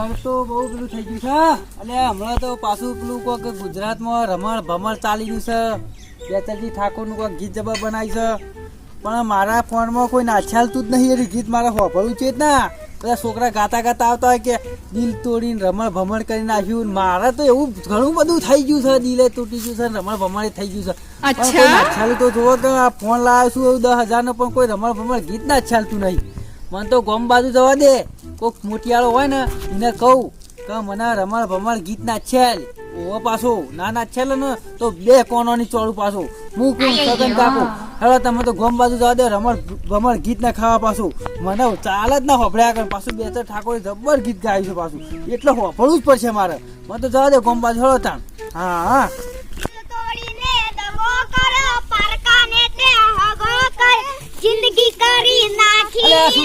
ઘર તો બહુ પેલું થઈ ગયું છે અને હમણાં તો પાછું પેલું કોક ગુજરાતમાં રમણ ભમણ ચાલી ગયું છે. બેચરજી ઠાકોરનું કોઈક ગીત જબર બનાવી છે. પણ મારા ફોનમાં કોઈ નાછાલતું જ નહીં એટલે ગીત મારે હોભળવું છે જ ના. બધા છોકરા ગાતા ગાતા આવતા હોય કે દિલ તોડીને રમણ ભમણ કરી નાખ્યું. મારે તો એવું ઘણું બધું થઈ ગયું છે દિલે તૂટી ગયું છે રમણ ભમણ થઈ ગયું છે. નાછાલું તો જોવો કે આ ફોન લાવ્યો છું એવું દસ હજારનો પણ કોઈ રમણ ભમણ ગીત ના ચાલતું નહીં. મને તો ગોમ બાજુ જવા દે. કોઈક મોટિયાળો હોય ને એને કહું કે મને રમણ ભમણ ગીત ના છેલ. ઓવો પાછો ના ના છેલ ને તો બે કોનોની ચોળું પાછું. હું કોણ? સગન કાકો. હવે તમે તો ગોમ બાજુ જવા દે રમણ ભમણ ગીત ના ખાવા પાછું. મને ચાલ જ ના હોભળ્યા કરે. પાછું બે ચાર ઠાકોર જબર ગીત ગાયું છે પાછું. એટલે હોભળવું જ પડશે મારે. મને તો જવા દે ગોમ બાજુ. હળો તાણ. હા હા.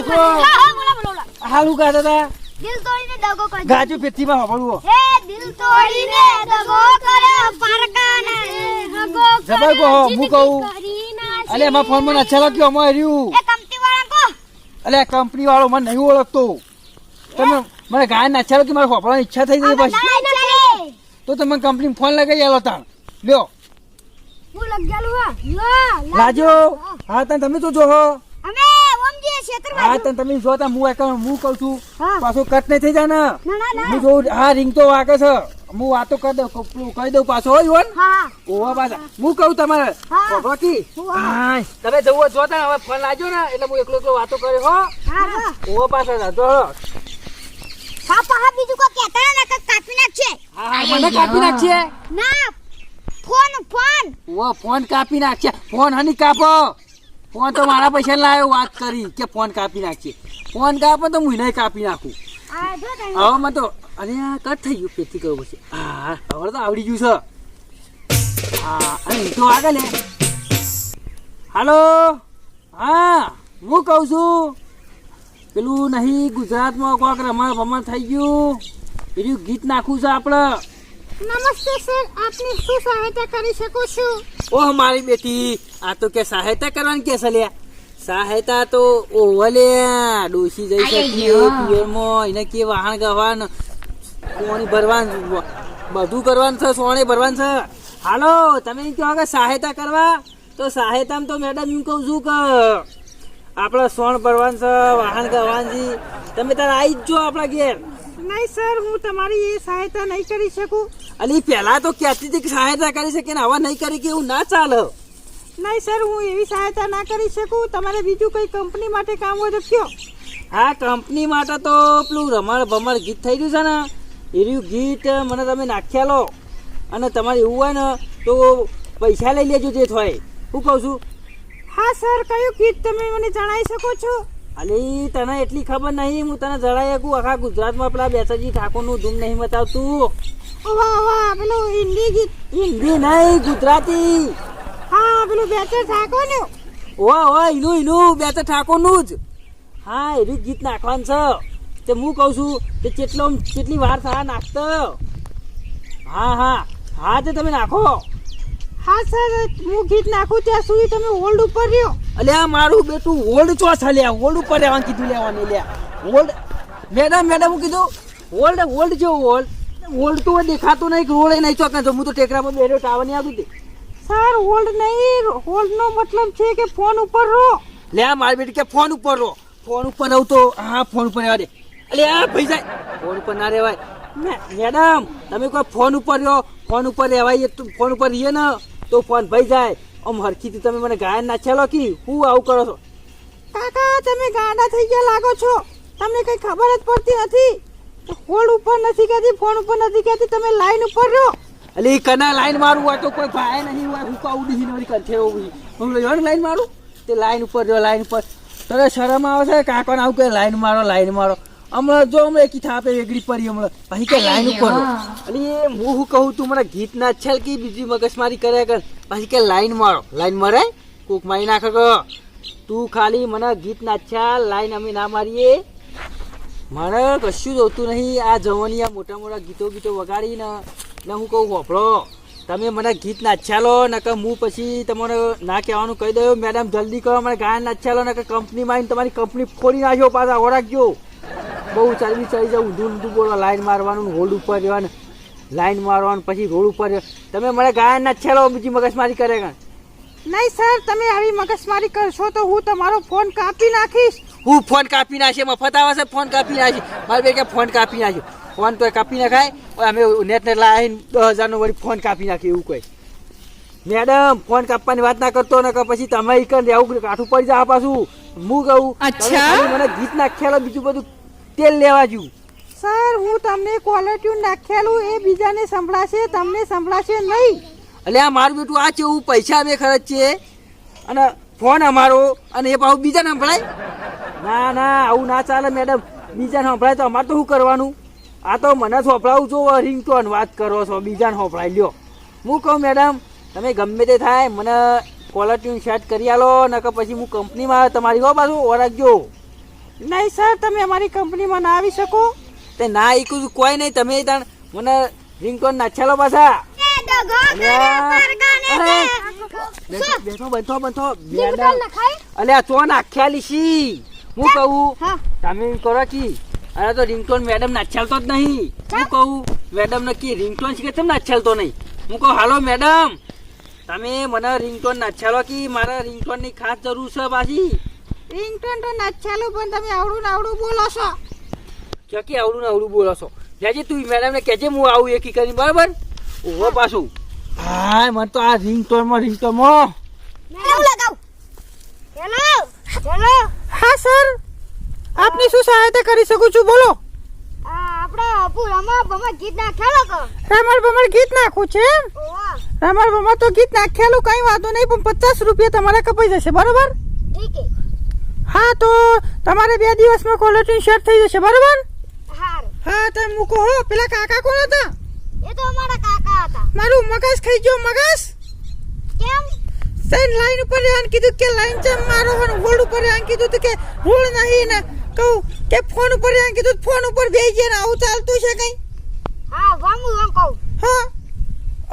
નાખી અલે આ છોકરો. હા, હા, બોલો, બોલો, બોલો. હાલું ગાતા હતા દિલ તોડીને દગો કરે ગાજુ પેટીમાં હોભળવું હે દિલ તોડીને દગો કરો પારકાને. હગો જબર કહો, હું કહું. અલે એમાં ફોનમાં અચ્છા લાગ્યો અમારે રહ્યું. એ કંપની વાળા કો અલે કંપની વાળો મને નહીં ઓળખતો. તમે મને ગાય નાચ્યા લખ્યું મારે હોભળવાની ઈચ્છા થઈ ગઈ પછી. તો તમે કંપની ફોન લગાવી આલો તાણ. લ્યો. હું લગાલું હા. લાજો. હા તમે તો જોહો. હા તને તમે જો તા હું એકણ હું કહું છું પાછો કટ નહીં થઈ જાય ને ના ના. ના હું જોઉં હા રિંગ તો વાગે છે. હું વાતો કરી દઉં કહી દઉં પાછો હોય ઈવન ઓવા પાછા. હું કહું તમારે હા. તમે જવું જો હવે ફોન લાજો ને એટલે હું એકલો એકલો વાતો કર્યો હો. ઓવા પાછા જાજો હો. હા બીજું કોઈ કહેતા ના કે કાપી નાખશે. હા હા, મને કાપી નાખશે. ના ફોન ફોન. ઓ ફોન કાપી નાખશે. ફોન હની કાપો. ફોન તો મારા પૈસા લાવ્યો વાત કરી કે ફોન કાપી નાખીએ ફોન કાપો તો હું કાપી નાખું. હવે મને તો અરે કટ થઈ ગયું પેથી કરવું પછી. હા હવે તો આવડી ગયું છે. હા અરે તો આગળ લે હાલો? હા હું કહું છું. પેલું નહીં ગુજરાતમાં કોઈક રમણ ભમણ થઈ ગયું. પેલું ગીત નાખવું છે આપણે. નમસ્તે સર આપની શું સહાયતા કરી શકું છું? ઓહ મારી બેટી આ તો કે સહાયતા કરવાની કે સલ્યા સહાયતા તો ઓવલે ડોસી જઈ શકીએ પિયરમાં એને કે વાહન ગવાન કોણી ભરવાનું બધું કરવાનું છે સોણે ભરવાનું છે. હાલો તમે એમ કહો કે સહાયતા કરવા તો સહાયતામાં તો મેડમ એમ કહું છું કે આપણા સોણ ભરવાનું છે વાહન ગવાનજી છે તમે તારે આવી જ જો આપણા ઘેર. નહીં સર હું તમારી એ સહાયતા નહીં કરી શકું. અલી પહેલા તો કહેતી હતી કે સહાયતા કરી શકે ને આવા નહીં કરી કે એવું ના ચાલે. નહીં સર હું એવી સહાયતા ના કરી શકું. તમારે બીજું કઈ કંપની માટે કામ હોય તો કયો. હા કંપની માટે તો પેલું રમણ ભમણ ગીત થઈ રહ્યું છે ને એર્યું ગીત મને તમે નાખ્યા લો. અને તમારે એવું હોય ને તો પૈસા લઈ લેજો જે થાય. હું કહું છું હા સર કયું ગીત તમે મને જણાવી શકો છો? અલી તને એટલી ખબર નહીં હું તને જણાવી શકું. આખા ગુજરાતમાં પેલા બેસાજી ઠાકોરનું ધૂમ નહીં બતાવતું ઓવા વાહ પેલું હિન્દી ગીત હિન્દી નહીં ગુજરાતી હા પેલું બેચર થાકો ને ઓ ઓ એનું એનું બે તો ઠાકોરનું જ હા એનું ગીત નાખવાનું છે તે હું કહું છું તે કેટલો કેટલી વાર થા નાખતો હા હા હા તે તમે નાખો હા સર હું ગીત નાખું ત્યાં સુધી તમે હોલ્ડ ઉપર રહ્યો અલ્યા મારું બેટું હોલ્ડ ચો લ્યા હોલ્ડ ઉપર રહેવાનું કીધું લેવાનું લ્યા હોલ્ડ મેડમ મેડમ હું કીધું હોલ્ડ હોલ્ડ જેવું હોલ્ડ હોલ્ડ તો દેખાતું નહીં રોડે નહીં ચોક નથી હું તો ટેકરામાં બેઠો ટાવર નહીં આવતું સર હોલ્ડ નહીં હોલ્ડ નો મતલબ છે કે ફોન ઉપર રહો લે મારી બેટી કે ફોન ઉપર રહો ફોન ઉપર રહું તો હા ફોન ઉપર રહેવા દે. અલે આ ભાઈ જાય ફોન ઉપર ના રહેવાય. મેડમ તમે કોઈ ફોન ઉપર રહ્યો? ફોન ઉપર રહેવાય તો ફોન ઉપર રહીએ ને તો ફોન ભાઈ જાય. આમ હરખીથી તમે મને ગાયન નાખેલો કે? હું આવું કરો છો? કાકા તમે ગાંડા થઈ ગયા લાગો છો. તમને કઈ ખબર જ પડતી નથી. હોલ્ડ ઉપર નથી કહેતી, ફોન ઉપર નથી કહેતી, તમે લાઈન ઉપર રહો. એટલે એ કના લાઈન મારું હોય તો કોઈ ભાઈ નહીં હોય, હું કાઉ નહીં નોરી કંઠે હોવી હું રહ્યો ને લાઈન મારું તે લાઈન ઉપર રહ્યો લાઈન ઉપર. તને શરમ આવે છે? કાકોને આવું કે લાઈન મારો લાઈન મારો. હમણાં જો હમણાં એકી થાપે વેગડી પડી હમણાં. પછી કે લાઈન ઉપર અને એ હું શું કહું તું, મને ગીત ના છેલ કે બીજી મગજમારી કર્યા કર પછી કે લાઈન મારો. લાઈન મરાય કોક મારી નાખે તું ખાલી મને ગીત ના છાલ લાઈન અમે ના મારીએ. મારે કશું જોતું નહીં. આ જવાની આ મોટા મોટા ગીતો ગીતો વગાડીને ને હું કહું, હોભળો, તમે મને ગીત નાચ્યાલો કે હું પછી તમારે ના કહેવાનું કહી દઉં મેડમ, જલ્દી કરો, મને ગાયન નાચ્યાલો કે કંપનીમાં આવીને તમારી કંપની ફોડી નાખ્યો પાછા ઓળખજો બહુ ચરબી ચાલી જાય, ઊંધું ઊંધું બોલો, લાઈન મારવાનું રોડ ઉપર રહેવાનું લાઈન મારવાનું, પછી રોડ ઉપર. તમે મને ગાયન નાચ્યાલો, બીજી મગજમારી કરે કાં? નહીં સર તમે આવી મગજમારી કરશો તો હું તમારો ફોન કાપી નાખીશ. હું ફોન કાપી નાખીએ મફત આવે છે ફોન કાપી નાખી. મારે બે કે ફોન કાપી નાખ્યો. ફોન તો કાપી નાખાય અમે નેટ નેટ લાવીને દસ હજારનો વળી ફોન કાપી નાખીએ એવું કોઈ મેડમ ફોન કાપવાની વાત ના કરતો ને પછી તમે ઈ કરીને આવું કાઠું પડી જાય પાછું. હું કહું. મને ગીત નાખેલો બીજું બધું તેલ લેવા જ્યું સર હું તમને કોલર ટ્યુન નાખેલું એ બીજાને સંભળાશે તમને સંભળાશે નહીં. એટલે આ મારું બેટું આ છે એવું પૈસા અમે ખર્ચીએ. અને ફોન અમારો અને એ પાછું બીજાને સંભળાય. ના ના આવું ના ચાલે મેડમ બીજાને સંભળાય તો અમારે તો શું કરવાનું? આ તો મને સંભળાવું છો રિંગટોન વાત કરો છો બીજાને સંભળાય લ્યો. હું કહું મેડમ તમે ગમે તે થાય મને કોલર ટ્યુન સેટ કરી આલો નકર પછી હું કંપનીમાં તમારી હો પાછું ઓળખજો નહીં સર તમે અમારી કંપનીમાં ના આવી શકો. તે ના ઈકું કોઈ નહીં તમે તાણ મને રિંગટોન નાખેલો પાછા. બેઠો બેઠો બેઠો અલ્યા તો નાખ્યા છી હું કહું તમે કરો કી અરે તો રિંગટોન મેડમ નાચાલતો જ નહીં. હું કહું મેડમ નક્કી રિંગટોન શીખે તેમ નાચાલતો નહીં? હું કહું હાલો મેડમ તમે મને રિંગટોન નાખ્યાલો કી? મારા રિંગટોનની ખાસ જરૂર છે પાછી. રિંગટોન તો નાખેલું પણ તમે આવડું ને આવડું બોલો છો. ક્યાંકી આવડું ને આવડું બોલો છો? જાજે તું મેડમ ને કહેજે હું આવું એકી કરીને. બરાબર? ઓહો પાછું. હા મને તો આ રિંગટોનમાં રિંગટોનમાં કેવું લગાવ. હેલો હેલો હા સર. આપની શું સહાયતા કરી શકું છું? બોલો. આપણે અપુ રમા બમા ગીત નાખેલો કો રમણ બમણ ગીત નાખું છે રમણ બમણ તો ગીત નાખેલું કઈ વાંધો નહીં પણ પચાસ રૂપિયા તમારે કપાઈ જશે બરોબર? ઠીક હા. તો તમારે બે દિવસમાં કોલર શેર થઈ જશે બરોબર? હા તમે મૂકો હો. પેલા કાકા કોણ હતા? એ તો અમારા કાકા હતા. મારું મગજ ખાઈ ગયો મગજ? સૈન લાઈન ઉપર રહેવાનું કીધું કે લાઈન ચમ મારો અને હોલ્ડ ઉપર રહેવાનું કીધું કે રોડ નહીં ને કહું કે ફોન ઉપર રહેવાનું કીધું ફોન ઉપર બેસી ગયા ને આવું ચાલતું છે કઈ? હા વામુ વામ કહું. હા.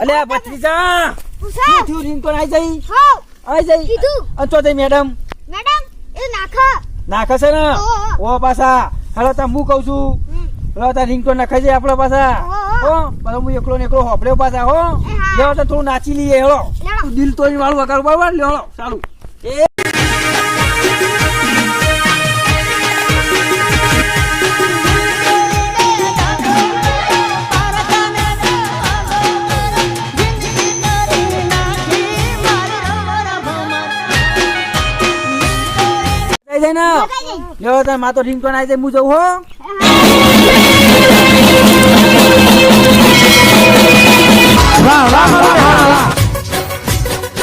અલ્યા ભત્રીજા પૂછો શું રિંગટોન આઈ જઈ? હા આઈ જઈ? કીધું. અને તો મેડમ. મેડમ એ નાખા. નાખે છે ને? ઓ પાછા હાલો તા હું કહું છું. હાલો તા રિંગટોન નખાઈ જાય આપણો પાછા. હો પાછો હું એકલો ને એકલો હોપડ્યો પાછા હો. લેવો તો થોડું નાચી લઈએ લેવો. દિલ તોડી વાળું વગાડું બરાબર? હેલો ચાલુ. એ. જાય ને? લેવો તારમાં રિંગટોન આવી જાય હું જઉં હા. 来来来来来来